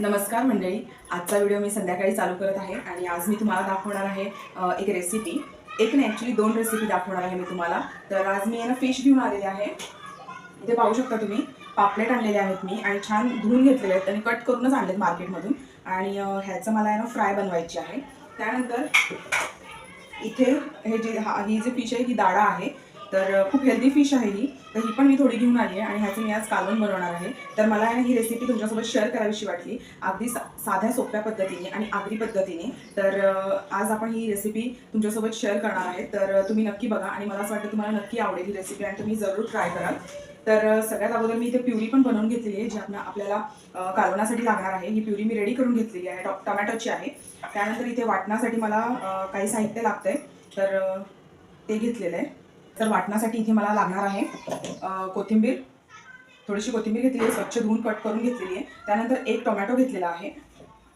नमस्कार मंडळी. आजचा व्हिडिओ मी संध्याकाळी चालू करत आहे आणि आज मी तुम्हाला दाखवणार आहे एक रेसिपी एक नाही ॲक्च्युली दोन रेसिपी दाखवणार आहे मी तुम्हाला. तर आज मी यांना फिश घेऊन आलेले आहे. इथे पाहू शकता तुम्ही पापलेट आणलेले आहेत मी आणि छान धुवून घेतलेले आहेत आणि कट करूनच आणलेत मार्केटमधून. आणि ह्याचं मला आहे ना फ्राय बनवायची आहे. त्यानंतर इथे हे जी हा ही जी फिश आहे ही दाडा आहे. तर खूप हेल्दी फिश आहे ही. तर ही पण मी थोडी घेऊन आली आहे आणि ह्याचं मी आज कालवण बनवणार आहे. तर मला आहे ही रेसिपी तुमच्यासोबत शेअर करावीशी वाटली. अगदी सा साध्या सोप्या पद्धतीने आणि आगरी पद्धतीने. तर आज आपण ही रेसिपी तुमच्यासोबत शेअर करणार आहे. तर तुम्ही नक्की बघा आणि मला असं वाटतं तुम्हाला नक्की आवडेल ही रेसिपी आणि तुम्ही जरूर ट्राय कराल तर सगळ्यात अगोदर मी इथे प्युरी पण बनवून घेतलेली आहे जी आपल्या आपल्याला कालवण्यासाठी लागणार आहे. ही प्युरी मी रेडी करून घेतलेली आहे. टॉ- टमॅटोची आहे. त्यानंतर इथे वाटण्यासाठी मला काही साहित्य लागतंय. तर ते घेतलेलं आहे. तर वाटण्यासाठी इथे मला लागणार आहे कोथिंबीर. थोडीशी कोथिंबीर घेतली आहे स्वच्छ धुवून कट करून घेतलेली आहे. त्यानंतर एक टोमॅटो घेतलेला आहे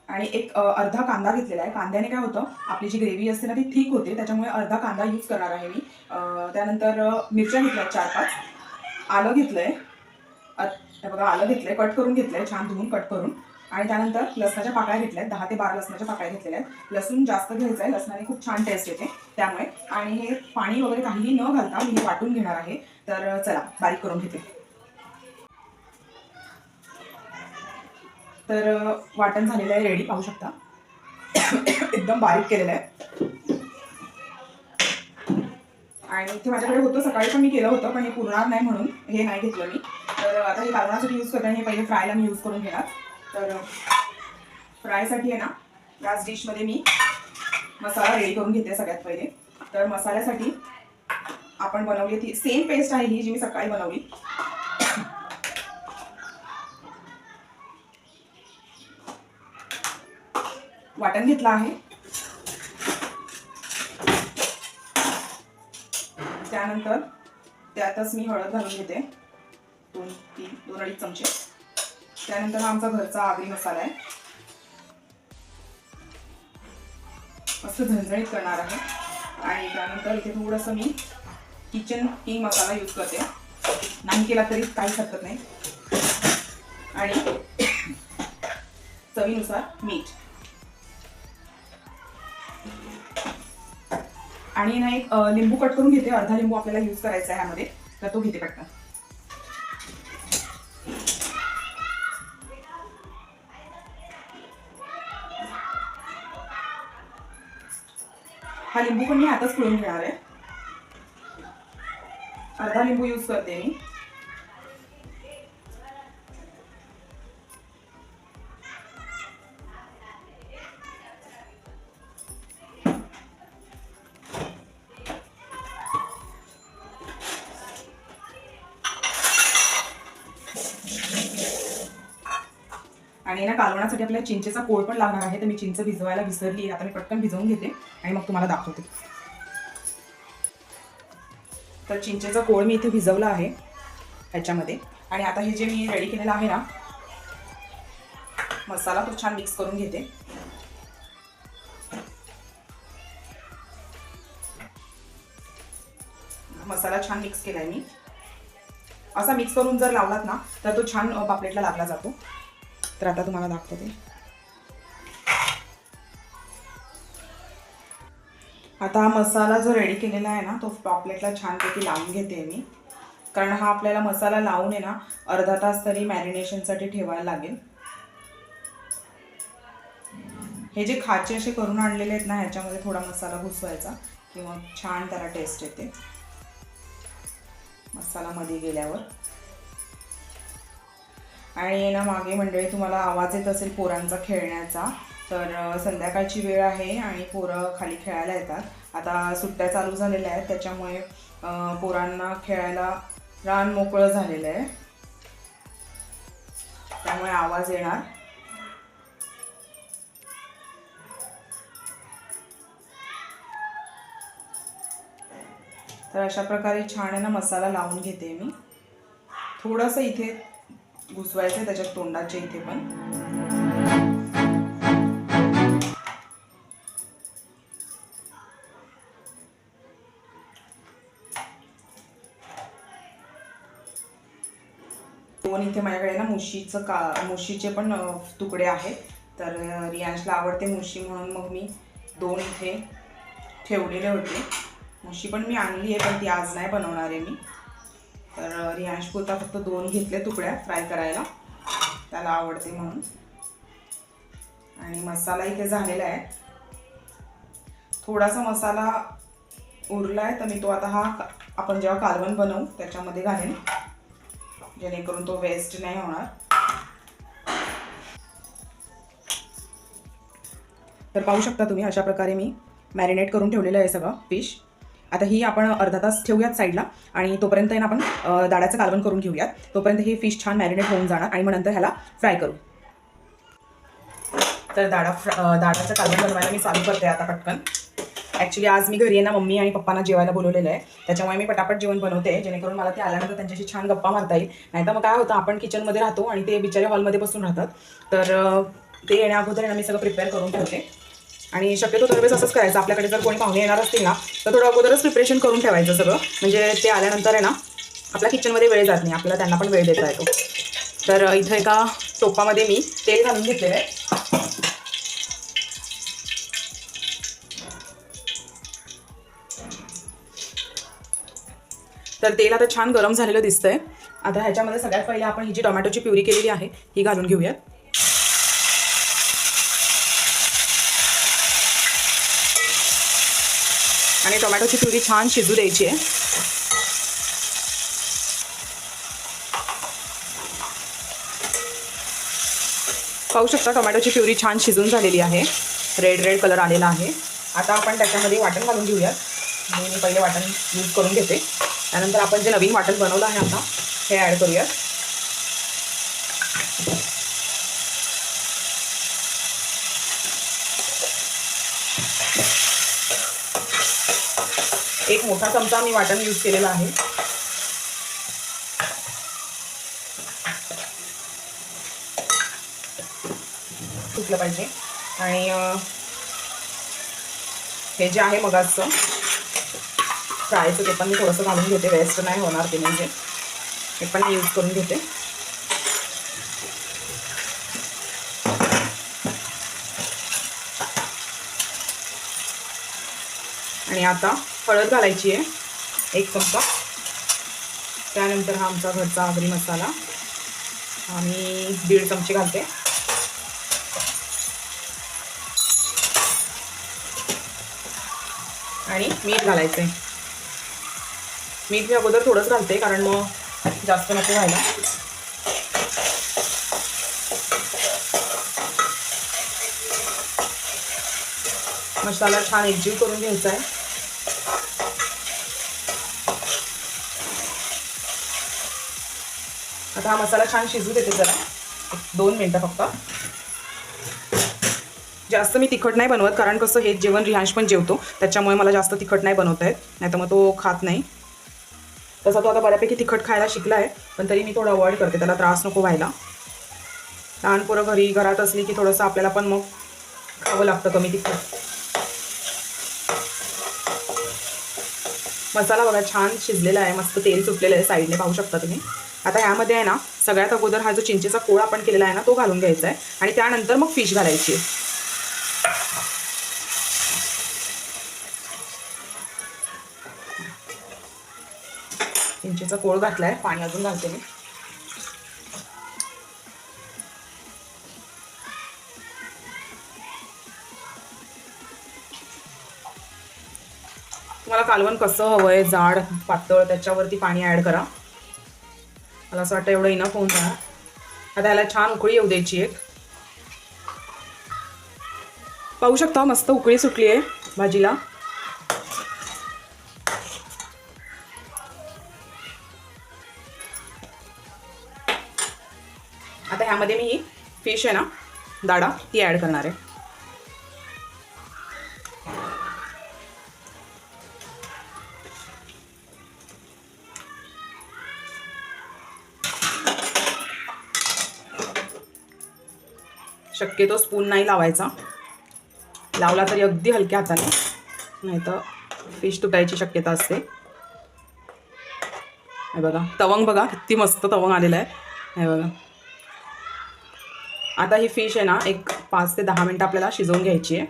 आणि एक अर्धा कांदा घेतलेला आहे. कांद्याने काय होतं आपली जी ग्रेव्ही असते ना ती ठीक होते. त्याच्यामुळे अर्धा कांदा यूज करणार आहे मी. त्यानंतर मिरच्या घेतल्या चार पाच आलं घेतलं आहे बघा आलं घेतलं आहे कट करून घेतलं आहे छान धुवून कट करून. आणि त्यानंतर लसणाच्या पाकळ्या घेतल्या आहेत दहा ते बारा लसणाच्या पाकळ्या घेतलेल्या आहेत. लसूण जास्त घ्यायचं आहे लसणाने खूप छान टेस्ट येते त्यामुळे. आणि हे पाणी वगैरे काहीही न घालता मी हे वाटून घेणार आहे. तर चला बारीक करून घेते. तर वाटण झालेलं आहे रेडी पाहू शकता. एकदम बारीक केलेलं आहे. आणि इथे माझ्याकडे होतं सकाळी पण मी केलं होतं पण हे पुरणार नाही म्हणून हे नाही घेतलं मी. तर आता हे कालवणासाठी यूज करताना हे पहिले फ्रायला मी यूज करून घेणार. तर फ्रायसाठी आहे ना याच डिशमध्ये मी मसाला रेडी करून घेते सगळ्यात पहिले. तर मसाल्यासाठी आपण बनवली ती सेम पेस्ट आहे ही जी मी सकाळी बनवली. वाटण घेतलं आहे. त्यानंतर त्यातच मी हळद घालून घेते. दोन तीन दोन अडीच चमचे. त्यानंतर हा आमचा घरचा आगरी मसाला आहे. असं झणझणीत करणार आहे. आणि त्यानंतर इथे थोडंसं मी किचन किंग मसाला यूज करते. नाही केला तरी काहीच हरकत नाही. आणि चवीनुसार मीठ. आणि ना एक लिंबू कट करून घेते. अर्धा लिंबू आपल्याला यूज करायचा आहे ह्यामध्ये. तर तो घेते पटकन. हा लिंबू पण मी हातच पिळून घेणार आहे. अर्धा लिंबू यूज करते मी. आणि ना कालवण्यासाठी आपल्याला चिंचेचा कोळ पण लागणार आहे तर मी चिंच भिजवायला विसरली आता मी पटकन भिजवून घेते. आणि मग तुम्हाला दाखवते. तर चिंचेचा कोळ मी इथे भिजवला आहे ह्याच्यामध्ये. आणि आता हे जे मी रेडी केलेलं आहे ना मसाला तो छान मिक्स करून घेते. मसाला छान मिक्स केलाय मी. असा मिक्स करून जर लावलात ना तर तो छान पापलेटला लागला जातो. तर आता तुम्हाला दाखवते. आता हा मसाला जो रेडी केलेला आहे ना तो पॉपलेटला छानपैकी लावून घेते मी. कारण हा आपल्याला मसाला लावून आहे ना अर्धा तास तरी मॅरिनेशनसाठी ठेवायला लागेल. हे जे खाचे असे करून आणलेले आहेत ना ह्याच्यामध्ये थोडा मसाला घुसवायचा. किंवा छान त्याला टेस्ट येते. मसाला मध्ये गेल्यावर. आणि ना मागे मंडळी तुम्हाला आवाज येत असेल पोरांचा खेळण्याचा. तर संध्याकाळची वेळ आहे आणि पोरं खाली खेळायला येतात. आता सुट्ट्या चालू झालेल्या आहेत त्याच्यामुळे पोरांना खेळायला रान मोकळं झालेलं आहे. त्यामुळे आवाज येणार. तर अशा प्रकारे छान आहे ना मसाला लावून घेते मी. थोडंसं इथे घुसवायचं आहे त्याच्यात तोंडाच्या इथे पण. दोन इथे माझ्याकडे ना मुशीचं का मुशीचे पण तुकडे आहेत. तर रियांशला आवडते मुशी म्हणून मग मी दोन इथे ठेवलेले होते. मुशी पण मी आणली आहे पण ती आज नाही बनवणार आहे मी. तर रियांश पुरता फक्त दोन घेतले तुकड्या फ्राय करायला. त्याला आवडते म्हणून. आणि मसाला इथे झालेला आहे. थोडासा मसाला उरला आहे तर मी तो आता हा का- आपण जेव्हा कालवण बनवू त्याच्यामध्ये घालेन. जेणेकरून तो वेस्ट नाही होणार. तर पाहू शकता तुम्ही अशा प्रकारे मी मॅरिनेट करून ठेवलेलं आहे सगळं फिश आता ही आपण अर्धा तास ठेवूयात साईडला आणि तोपर्यंत आहे ना आपण अ, दाडाचं कालवण करून घेऊयात. तोपर्यंत हे फिश छान मॅरिनेट होऊन जाणार आणि मग नंतर ह्याला फ्राय करू. तर दाडा फ्र दाडाचं कालवण बनवायला मी चालू करते आता पटकन. ॲक्च्युली आज मी घरी आहे ना मम्मी आणि पप्पांना जेवायला बोलवलेलं आहे. त्याच्यामुळे मी पटापट जेवण बनवते जेणेकरून मला ते आल्यानंतर त्यांच्याशी छान गप्पा मारता येईल. नाहीतर मग काय होतं आपण किचनमध्ये राहतो आणि ते बिचारे हॉलमध्ये बसून राहतात. तर ते येण्या अगोदर आहे ना मी सगळं प्रिपेअर करून ठेवते. आणि शक्यतो दरवेळेस असंच करायचं. आपल्याकडे जर कोणी पाहुणे येणार असतील ना तर थोडं अगोदरच प्रिपरेशन करून ठेवायचं सगळं. म्हणजे ते आल्यानंतर आहे ना आपल्या किचनमध्ये वेळ जात नाही. आपल्याला त्यांना पण वेळ देता येतो. तर इथं एका टोपामध्ये मी तेल घालून घेतलेलं आहे. तर तेल आता छान गरम झालेलं दिसतंय. आता ह्याच्यामध्ये सगळ्यात पहिले आपण ही जी टोमॅटोची प्युरी केलेली आहे ही घालून घेऊयात. आणि टोमॅटोची प्युरी छान शिजू द्यायची आहे. पाहू शकता टोमॅटोची प्युरी छान शिजून झालेली आहे. रेड रेड कलर आलेला आहे. आता आपण त्याच्यामध्ये वाटण घालून घेऊयात. मी मी पहिले वाटण यूज करून घेते. त्यानंतर आपण जे नवीन वाटण बनवलं आहे आता हे ॲड करूयात. एक मोठा चमचा मी वाटण यूज केलेला आहे. सुटलं पाहिजे. आणि हे जे आहे मगाचं फ्रायचं ते पण मी थोडंसं घालून घेते. वेस्ट नाही होणार ते म्हणजे. हे पण यूज करून घेते. आणि आता हळद घालायची आहे. एक चमचा. त्यानंतर हा आमचा घरचा आगरी मसाला. आणि दीड चमचे घालते. आणि मीठ घालायचं आहे मीठ मी अगोदर थोडंच घालते कारण मग जास्त नको व्हायला. मसाला छान एकजीव करून घ्यायचा आहे आता हा मसाला छान शिजू देते जरा. दोन मिनटं फक्त. जास्त मी तिखट नाही बनवत कारण कसं हे जेवण रिहांश पण जेवतो त्याच्यामुळे मला जास्त तिखट नाही बनवत आहेत नाही तर मग तो खात नाही. तसा तो आता बऱ्यापैकी तिखट खायला शिकला आहे पण तरी मी थोडं अवॉइड करते त्याला त्रास नको व्हायला. लहान पोरं घरी घरात असली की थोडंसं आपल्याला पण मग खावं लागतं कमी तिखट. मसाला बघा छान शिजलेला आहे मस्त तेल सुटलेलं आहे साईडने पाहू शकता तुम्ही. आता ह्यामध्ये आहे ना सगळ्यात अगोदर हा जो चिंचेचा कोळ आपण केलेला आहे ना तो घालून घ्यायचा आहे. आणि त्यानंतर मग फिश घालायची आहे. चिंचेचा कोळ घातलाय पाणी अजून घालते मी. तुम्हाला कालवण कसं हवं आहे जाड पातळ त्याच्यावरती पाणी ॲड करा. मला असं वाटतं एवढं इनफ होऊन जाणार. आता याला छान उकळी येऊ द्यायची एक. पाहू शकता मस्त उकळी सुटली आहे भाजीला. आता ह्यामध्ये मी ही फिश आहे ना दाडा ती ॲड करणार आहे. शक्यतो स्पून नाही लावायचा. लावला तरी अगदी हलक्या हाताने नाही तर फिश तुटायची शक्यता असते. हे बघा तवंग बघा किती मस्त तवंग आलेला आहे. हे बघा. आता ही फिश आहे ना एक पाच ते दहा मिनटं आपल्याला शिजवून घ्यायची आहे.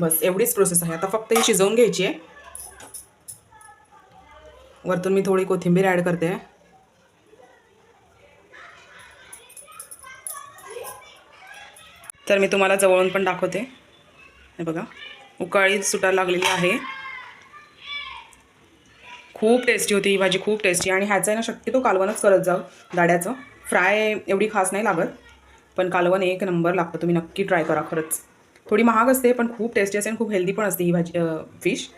बस एवढीच प्रोसेस आहे. आता फक्त ही शिजवून घ्यायची आहे. वरतून मी थोडी कोथिंबीर ॲड करते. तर मी तुम्हाला जवळून पण दाखवते. हे बघा उकाळी सुटायला लागलेली आहे. खूप टेस्टी होती ही भाजी खूप टेस्टी आणि ह्याचं आहे ना शक्यतो कालवणच करत जाऊ दाड्याचं. फ्राय एवढी खास नाही लागत पण कालवण एक नंबर लागतं तुम्ही नक्की ट्राय करा खरंच. थोडी महाग असते पण खूप टेस्टी असते आणि खूप हेल्दी पण असते ही भाजी फिश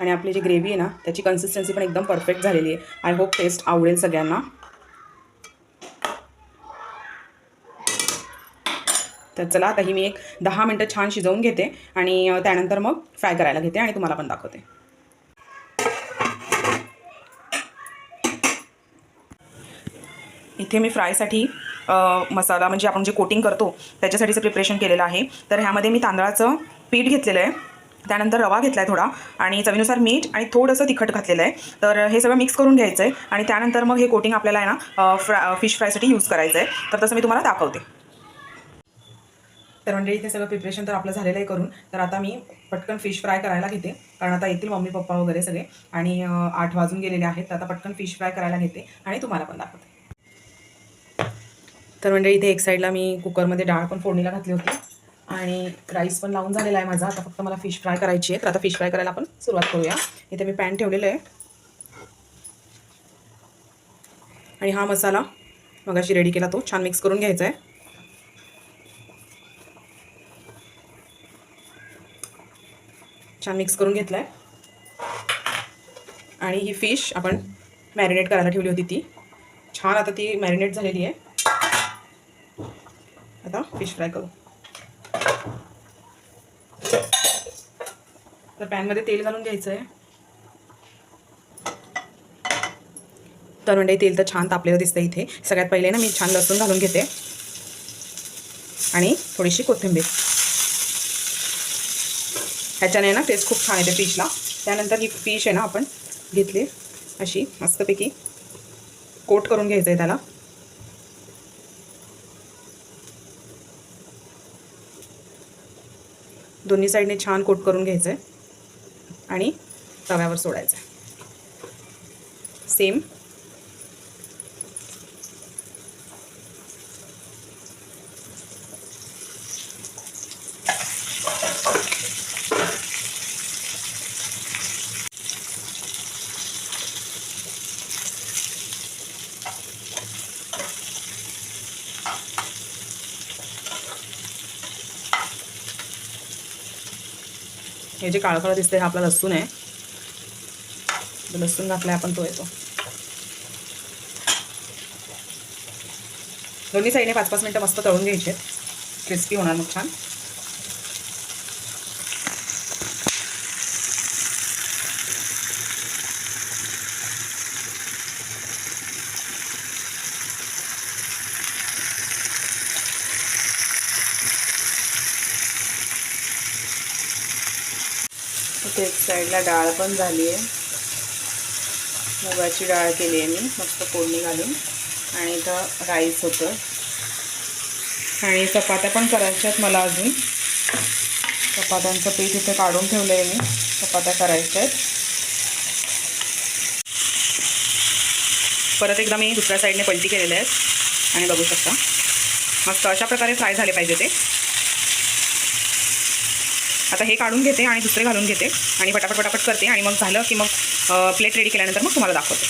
आणि आपली जी ग्रेव्ही आहे ना त्याची कन्सिस्टन्सी पण एकदम परफेक्ट झालेली आहे. आय होप टेस्ट आवडेल सगळ्यांना. तर चला आता ही मी एक दहा मिनटं छान शिजवून घेते आणि त्यानंतर मग फ्राय करायला घेते आणि तुम्हाला पण दाखवते. इथे मी फ्रायसाठी मसाला म्हणजे आपण जे कोटिंग करतो त्याच्यासाठीचं प्रिपरेशन केलेलं आहे. तर ह्यामध्ये मी तांदळाचं पीठ घेतलेलं आहे. त्यानंतर रवा घेतला आहे थोडा आणि चवीनुसार मीठ आणि थोडंसं तिखट घातलेलं आहे. तर हे सगळं मिक्स करून घ्यायचं आहे आणि त्यानंतर मग हे कोटिंग आपल्याला आहे ना फ्रा फिश फ्रायसाठी यूज करायचं आहे तर तसं मी तुम्हाला दाखवते. तर म्हणजे इथे सगळं प्रिपरेशन तर आपलं झालेलं आहे करून. तर आता मी पटकन फिश फ्राय करायला घेते. कारण आता येतील मम्मी पप्पा वगैरे सगळे. आणि आठ वाजून गेलेले आहेत. तर आता पटकन फिश फ्राय करायला घेते आणि तुम्हाला पण दाखवते. तर म्हणजे इथे एक साईडला मी कुकरमध्ये डाळ पण फोडणीला घातली होती. आणि राईस पण लावून झालेला आहे माझा. आता फक्त मला फिश फ्राय करायची आहे. तर आता फिश फ्राय करायला आपण सुरुवात करूया. इथे मी पॅन ठेवलेलं आहे. आणि हा मसाला मगाशी रेडी केला तो. छान मिक्स करून घ्यायचा आहे. छान मिक्स करून घेतला आहे आणि ही फिश आपण मॅरिनेट करायला ठेवली होती ती. छान आता ती मॅरिनेट झालेली आहे. आता फिश फ्राय करू. तर पॅनमध्ये तेल घालून घ्यायचं आहे तर म्हणजे तेल तर छान तापलेलं दिसतं इथे. सगळ्यात पहिले ना मी छान लसूण घालून घेते. आणि थोडीशी कोथिंबीर. ह्याच्याने ना टेस्ट खूप छान येते फिशला त्यानंतर ही फिश आहे ना आपण घेतली अशी मस्तपैकी कोट करून घ्यायचं आहे त्याला. दोन्ही साईडने छान कोट करून घ्यायचं आहे आणि तव्यावर सोडायचं आहे सेम हे जे काळं काळं दिसतंय हा आपला लसूण आहे. लसूण घातलाय आपण तो येतो. दोन्ही साईडने पाच पाच मिनटं मस्त तळून घ्यायचे क्रिस्पी होणार मग छान इथे एक साईडला डाळ पण झाली आहे. मुगाची डाळ केली आहे मी मस्त फोडणी घालून. आणि इथं राईस होतं. आणि चपात्या पण करायच्या आहेत मला अजून. चपात्यांचं पीठ इथे काढून ठेवलं आहे मी. चपात्या करायच्या आहेत. परत एकदा मी दुसऱ्या साईडने पलटी केलेल्या आहेत. आणि बघू शकता. मस्त अशा प्रकारे फ्राय झाले पाहिजे ते. आता हे काढून घेते आणि दुसरे घालून घेते आणि पटापट पटापट करते आणि मग झालं की मग प्लेट रेडी केल्यानंतर मग तुम्हाला दाखवते.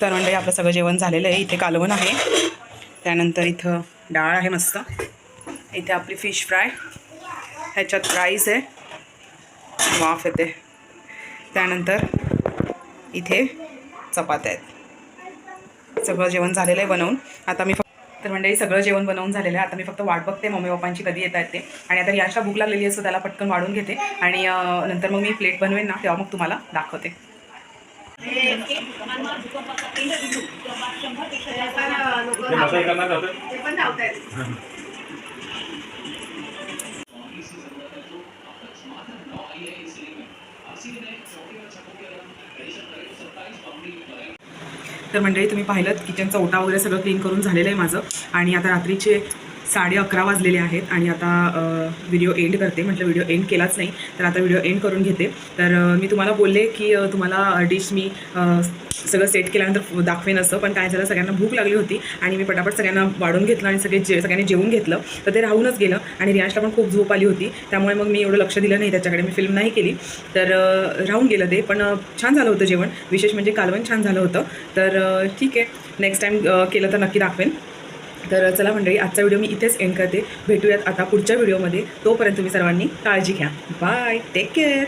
तर मंडळी आपलं सगळं जेवण झालेलं आहे. इथे कालवण आहे. त्यानंतर इथं डाळ आहे मस्त. इथे आपली फिश फ्राय ह्याच्यात राईस आहे. वाफ येते. त्यानंतर इथे चपात्या आहेत. सगळं जेवण झालेलं आहे बनवून. आता मी फक्त तर मंडळी सगळं जेवण बनवून झालेलं आहे. आता मी फक्त वाट बघते मम्मी पप्पांची कधी येत आहेत ते. आणि आता याच्या भूक लागलेली असतो त्याला पटकन वाढून घेते. आणि नंतर मग मी प्लेट बनवेन ना तेव्हा मग तुम्हाला दाखवते ते मसाले करणार होते तर मंडळी तुम्ही पाहिलं किचनचा ओटा वगैरे सगळं क्लीन करून झालेलं आहे माझं. आणि आता रात्रीचे साडे अकरा वाजलेले आहेत आणि आता व्हिडिओ एंड करते. म्हटलं व्हिडिओ एंड केलाच नाही तर आता व्हिडिओ एंड करून घेते. तर मी तुम्हाला बोलले की तुम्हाला डिश मी सगळं सेट केल्यानंतर दाखवेन असं. पण काय झालं सगळ्यांना भूक लागली होती आणि मी पटापट सगळ्यांना वाढून घेतलं आणि सगळे जे सगळ्यांनी जेवून घेतलं. तर ते राहूनच गेलं आणि रियाशला पण खूप झोप आली होती. त्यामुळे मग मी एवढं लक्ष दिलं नाही त्याच्याकडे मी फिल्म नाही केली. तर राहून गेलं ते. पण छान झालं होतं जेवण. विशेष म्हणजे कालवण छान झालं होतं. तर ठीक आहे. नेक्स्ट टाईम केलं तर नक्की दाखवेन. तर चला मंडळी आजचा व्हिडिओ मी इथेच एंड करते. भेटूयात आता पुढच्या व्हिडिओमध्ये तोपर्यंत तुम्ही सर्वांनी काळजी घ्या. Bye take care